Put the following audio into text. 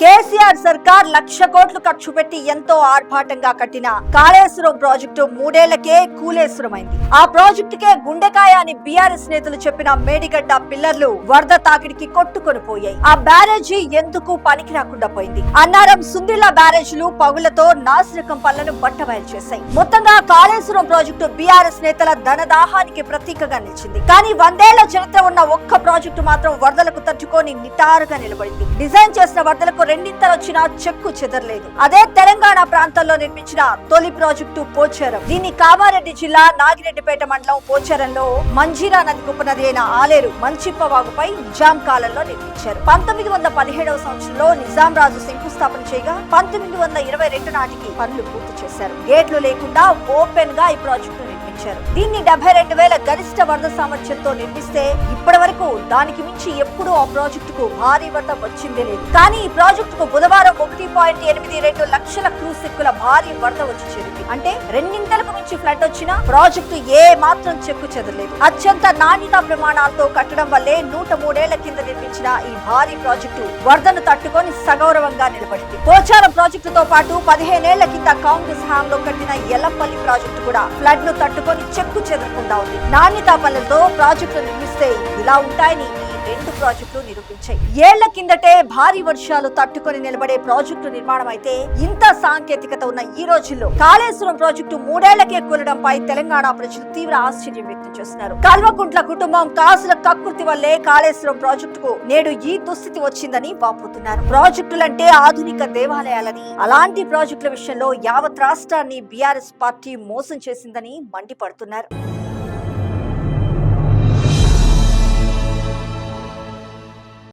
కేసీఆర్ సర్కార్ లక్ష కోట్లు ఖర్చు పెట్టి ఎంతో ఆర్భాటంగా కట్టిన కాళేశ్వరం ప్రాజెక్టు మూడేళ్ళకే కూలేశ్వరమైంది. ఆ ప్రాజెక్టుకే గుండెకాయ అని బీఆర్ఎస్ నేతలు చెప్పిన మేడిగడ్డ పిల్లర్లు వరద తాకిడికి కొట్టుకొని పోయాయి. ఆ బ్యారేజీ ఎందుకు పనికి రాకుండా పోయింది? అన్నారం సుందిల బ్యారేజీలు పగులతో నాసిరకం పనులను బట్టబయలు చేశాయి. మొత్తంగా కాళేశ్వరం ప్రాజెక్టు బీఆర్ఎస్ నేతల ధనదాహానికి ప్రతీకగా నిలిచింది. కానీ వందేళ్ళ చరిత్ర ఉన్న ఒక్క ప్రాజెక్టు మాత్రం వరదలకు తట్టుకొని నిటారుగా నిలబడింది. డిజైన్ చేసిన వరదలకు రెండింతలు చెక్కు చెదరలేదు. అదే తెలంగాణ ప్రాంతంలో నిర్మించిన తొలి ప్రాజెక్టు పోచారం. దీన్ని కామారెడ్డి జిల్లా నాగిరెడ్డిపేట మండలం పోచారంలో మంజీరా నది ఉపనది అయిన ఆలేరు మంచిప్ప వాగుపై నిజాం కాలంలో నిర్మించారు. పంతొమ్మిది వందల పదిహేడవ సంవత్సరంలో నిజాం రాజు శంకుస్థాపన చేయగా పంతొమ్మిది వందల ఇరవై రెండు నాటికి పనులు పూర్తి చేశారు. గేట్లు లేకుండా ఓపెన్గా ఈ ప్రాజెక్టు నిర్మించారు దీన్ని డెబ్బై రెండు వేల గరిష్ట వరద సామర్థ్యంతో నిర్మిస్తే ఇప్పటి వరకు దానికి మించి ఎప్పుడూ ఆ ప్రాజెక్టుకు భారీ వరద వచ్చిందే లేదు. కానీ ఈ ప్రాజెక్టుకు బుధవారం ఒకటి పాయింట్ ఎనిమిది రెండు లక్షల క్రూసెక్కుల భారీ వరద వచ్చి చేరింది. అంటే రెండింతలకు మించి ఫ్లడ్ వచ్చినా ప్రాజెక్టు ఏ మాత్రం చెక్కు చెదరలేదు. అత్యంత నాణ్యతా ప్రమాణాలతో కట్టడం వల్లే నూట మూడేళ్ళ కింద నిర్మించిన ఈ భారీ ప్రాజెక్టు వరదను తట్టుకొని సగౌరవంగా నిలబడింది. పోచారం ప్రాజెక్టుతో పాటు పదిహేనేళ్ళ కింద కాంగ్రెస్ హామీలో కట్టిన ఎల్లపల్లి ప్రాజెక్టు కూడా ఫ్లడ్ను తట్టుకొని చెక్కు చెదరకుండా ఉంది. నాణ్యతా పనులతో ప్రాజెక్టులు నిర్మిస్తే ఇలా ఉంటాయని రెండు ప్రాజెక్టులు నిరూపించాయి. ఏళ్ళ కిందటే భారీ వర్షాలు తట్టుకొని నిలబడే ప్రాజెక్టు నిర్మాణం అయితే ఇంత సాంకేతికత ఉన్న ఈ రోజుల్లో కాళేశ్వరం ప్రాజెక్టు మూడేళ్ళకే కూలడంపై తెలంగాణ ప్రజలు తీవ్ర ఆశ్చర్యం వ్యక్తం చేస్తున్నారు. కల్వకుంట్ల కుటుంబం కాసుల కక్కుర్తి వల్లే కాళేశ్వరం ప్రాజెక్టుకు నేడు ఈ దుస్థితి వచ్చిందని వాపోతున్నారు. ప్రాజెక్టులంటే ఆధునిక దేవాలయాలని అలాంటి ప్రాజెక్టుల విషయంలో యావత్ రాష్ట్రాన్ని బీఆర్ఎస్ పార్టీ మోసం చేసిందని మండిపడుతున్నారు.